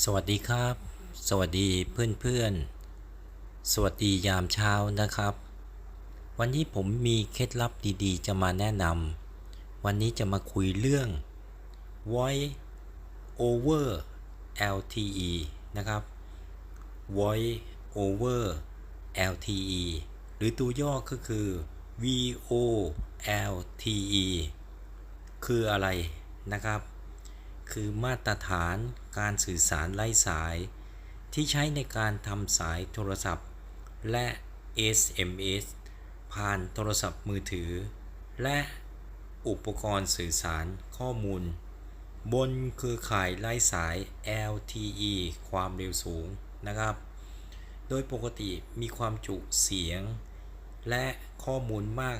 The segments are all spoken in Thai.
สวัสดีครับ สวัสดีเพื่อนๆสวัสดียามเช้านะครับ วันนี้ผมมีเคล็ดลับดีๆ จะมาแนะนำวันนี้จะมาคุยเรื่อง voice over LTE นะครับ voice over LTE หรือตัวย่อก็คือ VOLTE คืออะไรนะครับ คือมาตรฐาน การสื่อสารไร้สาย ที่ใช้ในการทำสายโทรศัพท์ และ SMS ผ่านโทรศัพท์มือถือ และอุปกรณ์สื่อสารข้อมูล บนเครือข่ายไร้สาย LTE ความเร็วสูงนะครับ โดยปกติมีความจุเสียง และข้อมูลมาก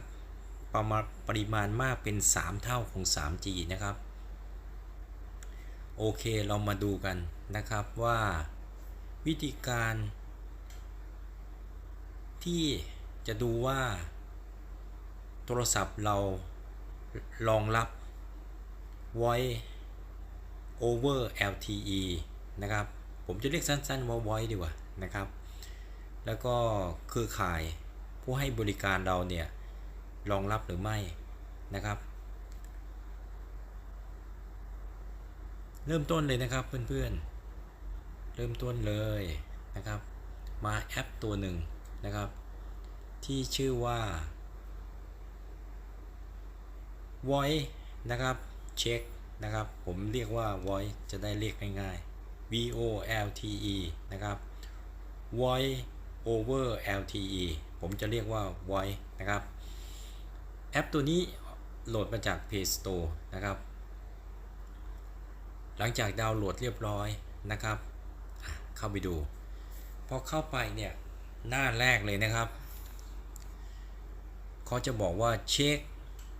ประมาณปริมาณมากเป็น 3 เท่าของ 3G นะครับ โอเคเรามาดูกันนะครับว่าวิธีการ ที่จะดูว่า โทรศัพท์เรารองรับ voice over LTE นะครับ ผมจะเรียกสั้นๆว่า voice ดีกว่านะครับ แล้วก็เครือข่ายผู้ให้บริการเราเนี่ยรองรับหรือไม่นะครับ เริ่มต้นเลยนะครับเพื่อนๆ เริ่มต้นเลยนะครับ มาแอปตัวหนึ่งนะครับ ที่ชื่อว่า voice นะครับเช็คนะครับ ผมเรียกว่า voice จะได้เรียกง่ายๆ V O L T E นะครับ voice over LTE ผมจะเรียกว่า voice นะครับ แอปตัวนี้โหลดมาจาก Play Store นะครับ หลังจากดาวน์โหลดเรียบร้อยนะครับ เข้าไปดู พอเข้าไปเนี่ยหน้าแรกเลยนะครับ เขาจะบอกว่าเช็ค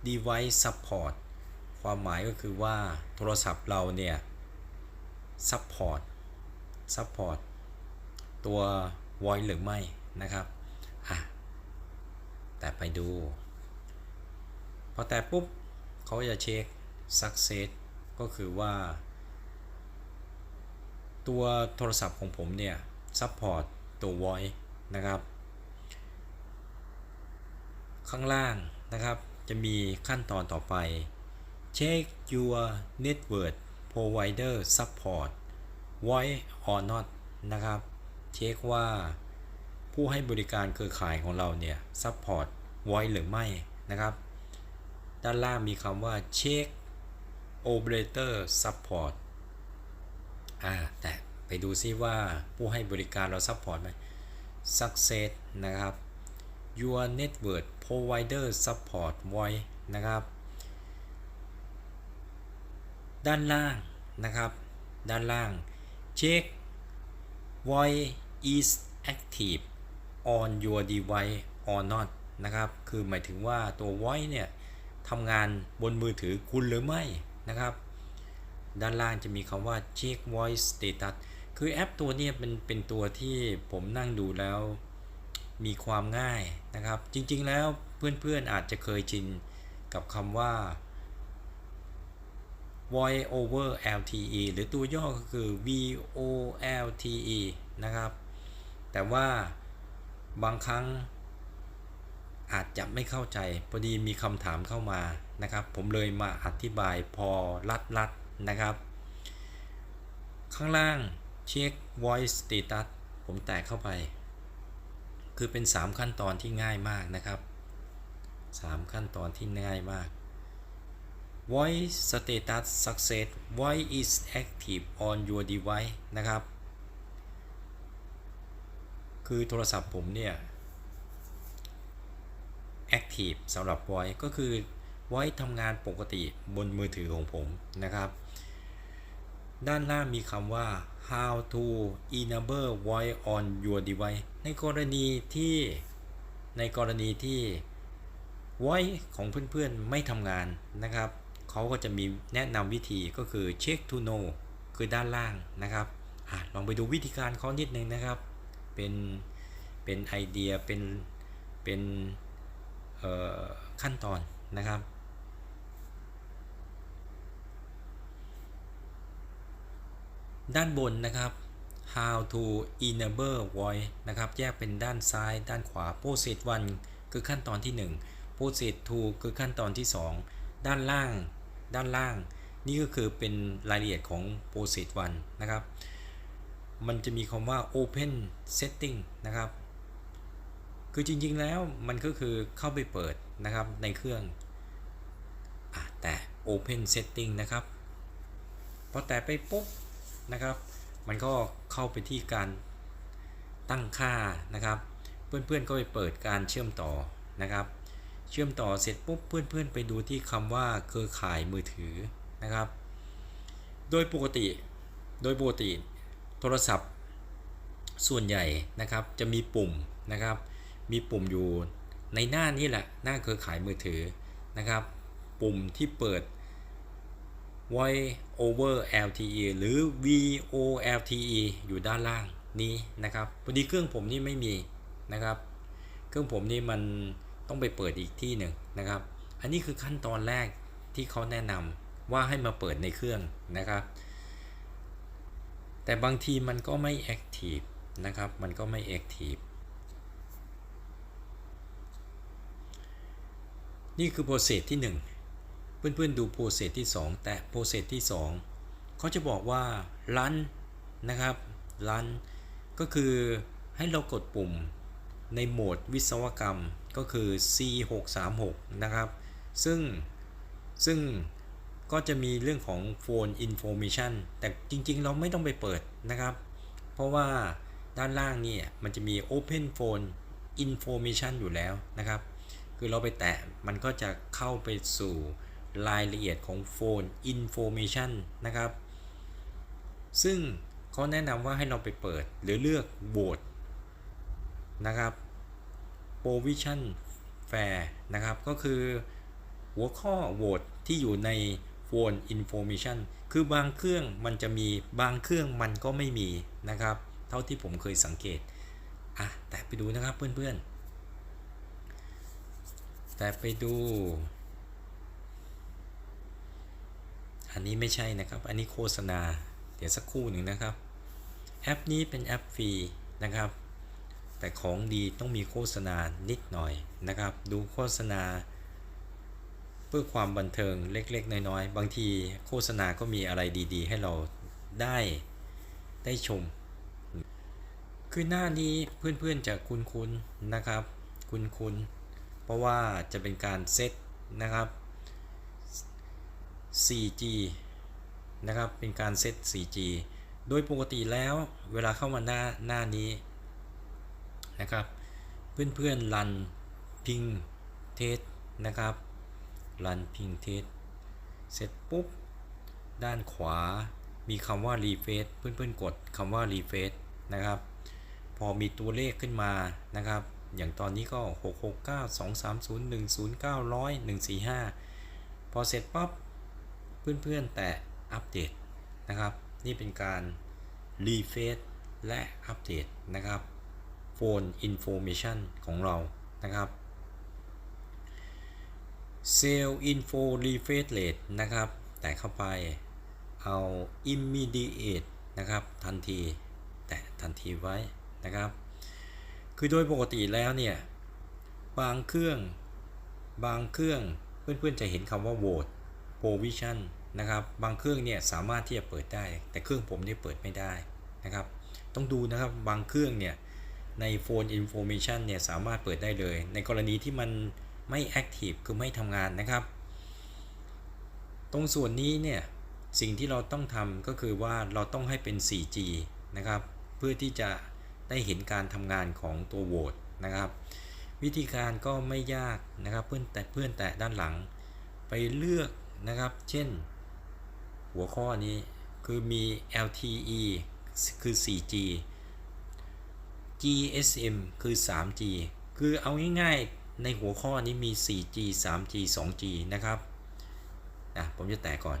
device support ความหมายก็คือว่าโทรศัพท์เราเนี่ย support support ตัว voice หรือไม่นะครับอะแต่ไปดู พอแต่ปุ๊บเขาจะเช็ค success ก็คือว่า ตัวโทรศัพท์ของผมเนี่ย support ตัว voice นะครับ ข้างล่างนะครับจะมีขั้นตอนต่อไป check your network provider support voice or not นะครับ เช็คว่าผู้ให้บริการเครือข่ายของเราเนี่ย support voice หรือไม่นะครับ ด้านล่างมีคำว่า check operator support อ่าแต่ไปดูซิว่าผู้ให้บริการเรา support ไหม success นะครับ your network provider support voice นะครับ ด้านล่างนะครับ ด้านล่าง check voice is active on your device or not นะครับ คือหมายถึงว่าตัว voice เนี่ยทำงานบนมือถือคุณหรือไม่นะครับ ด้านล่างจะมีคำว่า check voice status คือแอปตัวนี้เป็นเป็นตัวที่ผมนั่งดูแล้วมีความง่ายนะครับ จริงๆแล้วเพื่อนๆอาจจะเคยชินกับคำว่า voice over LTE หรือตัวย่อก็คือ VOLTE นะครับ แต่ว่าบางครั้งอาจจะไม่เข้าใจ พอดีมีคำถามเข้ามานะครับ ผมเลยมาอธิบายพอรัดๆ นะครับ ข้างล่างเช็ค voice status ผมแตกเข้าไป คือเป็น 3 ขั้นตอนที่ง่ายมากนะครับ 3 ขั้นตอนที่ง่ายมาก voice status success voice is active on your device นะครับ คือโทรศัพท์ผมเนี่ย active สำหรับ voice ก็คือ voice ทำงานปกติบนมือถือของผมนะครับ ด้านล่างมีคำว่า how to enable voice on your device ในกรณีที่ในกรณีที่ voice ของเพื่อนๆไม่ทำงานนะครับ เขาก็จะมีแนะนำวิธีก็คือ check to know คือด้านล่างนะครับอลองไปดูวิธีการเขานิดนึงนะครับ เป็น เป็นไอเดีย เป็น เป็นขั้นตอนนะครับ ด้านบนนะครับ how to enable voice นะครับ แยกเป็นด้านซ้ายด้านขวา process 1 คือขั้นตอนที่ 1 process 2 คือขั้นตอนที่ 2 ด้านล่าง ด้านล่าง นี่ก็คือเป็นรายละเอียดของ process 1 นะครับ มันจะมีคำว่า open setting นะครับ คือจริงๆแล้วมันก็คือเข้าไปเปิดนะครับในเครื่องอแต่ open setting นะครับ พอแต่ไปปุ๊บ นะครับ มันก็เข้าไปที่การตั้งค่านะครับ เพื่อนๆก็ไปเปิดการเชื่อมต่อนะครับ เชื่อมต่อเสร็จปุ๊บเพื่อนๆไปดูที่คำว่าเครือข่ายมือถือนะครับ โดยปกติโดยปกติโทรศัพท์ส่วนใหญ่นะครับจะมีปุ่มนะครับ มีปุ่มอยู่ในหน้านี่แหละหน้าเครือข่ายมือถือนะครับ ปุ่มที่เปิด Voice over LTE หรือ VoLTE อยู่ด้านล่างนี้นะครับพอดีเครื่องผมนี่ไม่มีนะครับ เครื่องผมนี่มันต้องไปเปิดอีกที่หนึ่งนะครับ อันนี้คือขั้นตอนแรกที่เขาแนะนำว่าให้มาเปิดในเครื่องนะครับ แต่บางทีมันก็ไม่ Active นะครับ มันก็ไม่ Active นี่คือโปรเซสที่ 1 เพื่อนๆดูโปรเซสที่ 2 แต่โปรเซสที่ 2 เขาจะบอกว่า run นะครับ run ก็คือให้เรากดปุ่มในโหมดวิศวกรรมก็คือ C636 นะครับ ซึ่งซึ่งก็จะมีเรื่องของ Phone Information แต่จริงๆ เราไม่ต้องไปเปิดนะครับ เพราะว่าด้านล่างนี่มันจะมี Open Phone Information อยู่แล้วนะครับ คือเราไปแตะมันก็จะเข้าไปสู่ รายละเอียดของ Phone Information นะครับ ซึ่งเขาแนะนำว่าให้เราไปเปิดหรือเลือกโหวตนะครับ Provision Fair นะครับ ก็คือหัวข้อโหวตที่อยู่ใน Phone Information คือบางเครื่องมันจะมีบางเครื่องมันก็ไม่มีนะครับ เท่าที่ผมเคยสังเกตอะแต่ไปดูนะครับเพื่อนๆ แต่ไปดู อันนี้ไม่ใช่นะครับ อันนี้โฆษณา เดี๋ยวสักครู่หนึ่งนะครับ แอปนี้เป็นแอปฟรีนะครับ แต่ของดีต้องมีโฆษณานิดหน่อยนะครับ ดูโฆษณา เพื่อความบันเทิงเล็กๆ น้อยๆ บางทีโฆษณาก็มีอะไรดีๆ ให้เราได้ได้ชม คือหน้านี้เพื่อนๆจะคุ้นๆนะครับ คุ้นๆเพราะว่าจะเป็นการเซตนะครับ 4G นะครับ เป็นการเซต 4G โดยปกติแล้วเวลาเข้ามาหน้าหน้านี้นะครับ เพื่อนๆรันพิงเทสนะครับรันพิงเทสเสร็จปุ๊บ ด้านขวามีคำว่า refresh เพื่อนๆกดคำว่า refresh นะครับ พอมีตัวเลขขึ้นมานะครับ อย่างตอนนี้ก็ 669 230 109 100 145 พอเสร็จปั๊บ เพื่อนๆแต่อัปเดตนะครับ นี่เป็นการรีเฟซและอัปเดตนะครับโฟนอินโฟเมชันของเรานะครับเซลล์อินโฟรีเฟซเลทนะครับ แต่เข้าไปเอา immediate นะครับ ทันที แตะทันทีไว้นะครับ คือโดยปกติแล้วเนี่ย บางเครื่อง บางเครื่องเพื่อนๆจะเห็นคำว่า vote provision นะครับบางเครื่องเนี่ยสามารถที่จะเปิดได้ แต่เครื่องผมเนี่ยเปิดไม่ได้นะครับ ต้องดูนะครับบางเครื่องเนี่ยใน Phone Information เนี่ยสามารถเปิดได้เลย ในกรณีที่มันไม่ Active คือไม่ทำงานนะครับ ตรงส่วนนี้เนี่ยสิ่งที่เราต้องทำก็คือว่าเราต้องให้เป็น 4G นะครับ เพื่อที่จะได้เห็นการทำงานของตัวโหวตนะครับ วิธีการก็ไม่ยากนะครับเพื่อนแต่เพื่อนแต่ด้านหลัง ไปเลือก นะครับ เช่น หัวข้อนี้คือมี LTE คือ 4G GSM คือ 3G คือเอาง่ายๆ ในหัวข้อนี้มี 4G 3G 2G นะครับนะผมจะแตะก่อน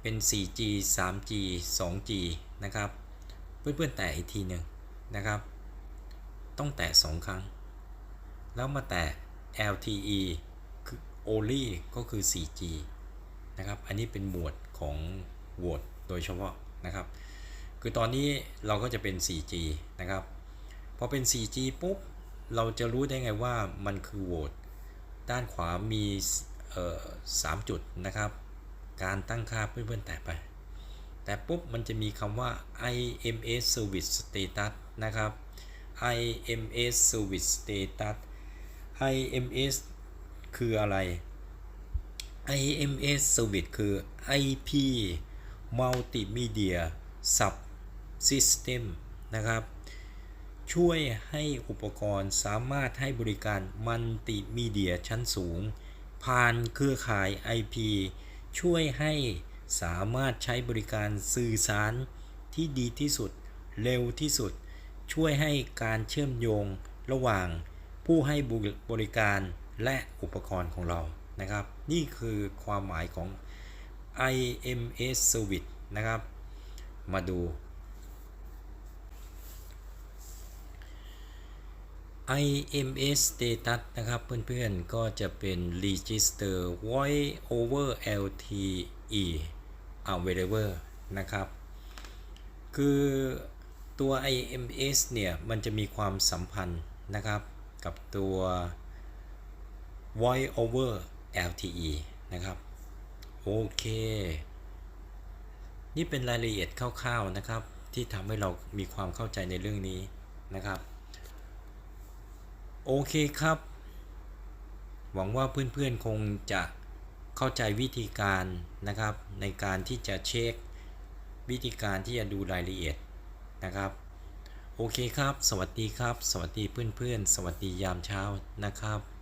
เป็น 4G 3G 2G นะครับ เพื่อนๆ แตะอีกทีหนึ่งนะครับ ต้องแตะ 2 ครั้ง แล้วมาแตะ LTE only ก็คือ 4G นะครับ อันนี้เป็นหมวดของโหวตโดยเฉพาะนะครับ คือตอนนี้เราก็จะเป็น 4G นะครับ พอเป็น 4G ปุ๊บ เราจะรู้ได้ไงว่ามันคือโหวตด้านขวามีเอ่อสามจุดนะครับ การตั้งค่าเพื่อนๆแตะไป แต่ปุ๊บมันจะมีคำว่า IMS Service Status นะครับ IMS Service Status IMS คืออะไร IMS Service คือ IP Multimedia Subsystem นะครับ ช่วยให้อุปกรณ์สามารถให้บริการมัลติมีเดียชั้นสูง ผ่านเครือข่าย IP ช่วยให้สามารถใช้บริการสื่อสารที่ดีที่สุด เร็วที่สุด ช่วยให้การเชื่อมโยงระหว่างผู้ให้บริการ และอุปกรณ์ของเรานะครับ นี่คือความหมายของ IMS Service นะครับ มาดู IMS status นะครับเพื่อนๆ ก็จะเป็น register voice over LTE available นะครับ คือตัว IMS เนี่ย มันจะมีความสัมพันธ์นะครับ กับตัว voice over LTE นะครับโอเค นี่เป็นรายละเอียดคร่าวๆนะครับ ที่ทำให้เรามีความเข้าใจในเรื่องนี้นะครับ โอเคครับ หวังว่าเพื่อนๆคงจะเข้าใจวิธีการนะครับ ในการที่จะเช็ค วิธีการที่จะดูรายละเอียดนะครับ โอเคครับ สวัสดีครับ สวัสดีเพื่อนๆ สวัสดียามเช้านะครับ